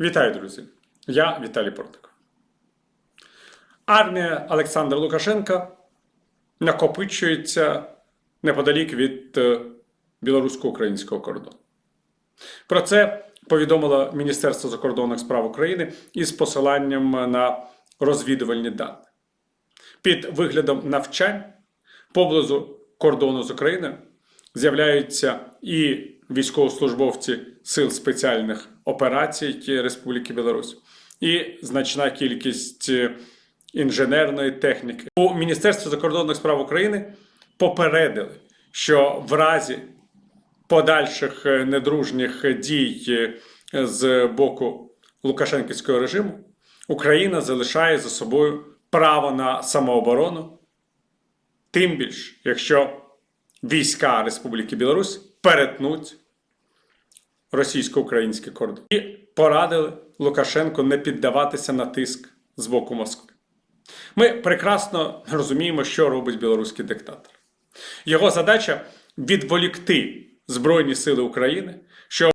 Вітаю, друзі! Я Віталій Портник. Армія Олександра Лукашенка накопичується неподалік від е, білорусько-українського кордону. Про це повідомило Міністерство закордонних справ України із посиланням на розвідувальні дані. Під виглядом навчань поблизу кордону з Україною з'являються і військовослужбовці Сил спеціальних операцій Республіки Білорусь, і значна кількість е, інженерної техніки. У Міністерстві закордонних справ України попередили, що в разі подальших е, недружніх дій е, з боку Лукашенківського режиму Україна залишає за собою право на самооборону, тим більш, якщо війська Республіки Білорусь перетнуть російсько-український кордон і порадили Лукашенку не піддаватися на тиск з боку Москви. Ми прекрасно розуміємо, що робить білоруський диктатор. Його задача відволікти Збройні Сили України, щоб